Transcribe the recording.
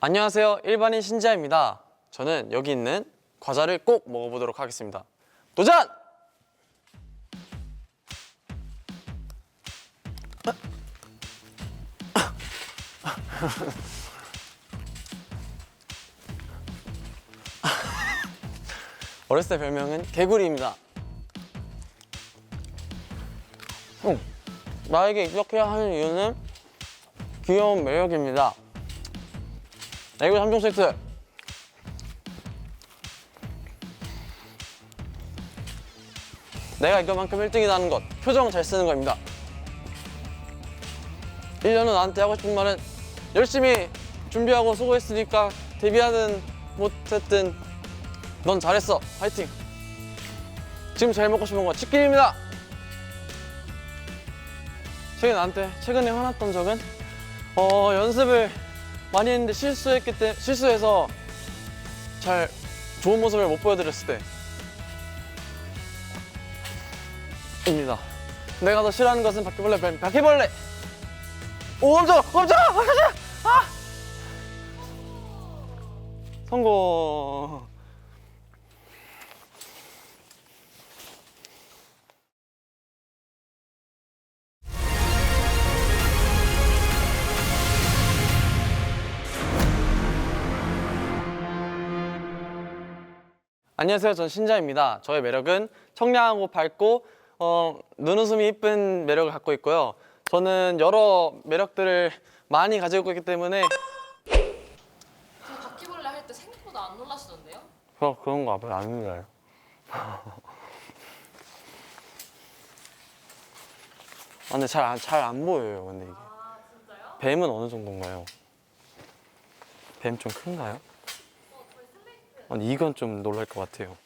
안녕하세요. 일반인 신지아입니다. 저는 여기 있는 과자를 꼭 먹어보도록 하겠습니다. 도전! 어렸을 때 별명은 개구리입니다. 음, 나에게 이렇게 하는 이유는 귀여운 매력입니다. 레고 3종 세트. 내가 이거만큼 1등이라는 것, 표정 잘 쓰는 겁니다. 1년은 나한테 하고 싶은 말은 열심히 준비하고 수고했으니까 데뷔하든 못했든 넌 잘했어. 파이팅. 지금 제일 먹고 싶은 건 치킨입니다. 최근에 나한테 최근에 화났던 적은 어 연습을 많이 했는데 실수했기 때 실수해서 잘 좋은 모습을 못 보여드렸을 때입니다. 내가 더 싫어하는 것은 바퀴벌레 뱀 바퀴벌레. 오 깜짝 깜짝 깜짝 아 성공. 안녕하세요. 전 신자입니다. 저의 매력은 청량하고 밝고 어, 눈웃음이 이쁜 매력을 갖고 있고요. 저는 여러 매력들을 많이 가지고 있기 때문에 저 바퀴벌레 할 때 생각보다 안 놀라시던데요? 어, 그런 거 앞에 안 놀라요. 아, 근데 잘안잘안 보여요. 근데 이게 아 진짜요? 뱀은 어느 정도인가요? 뱀 좀 큰가요? 아니 이건 좀 놀랄 것 같아요.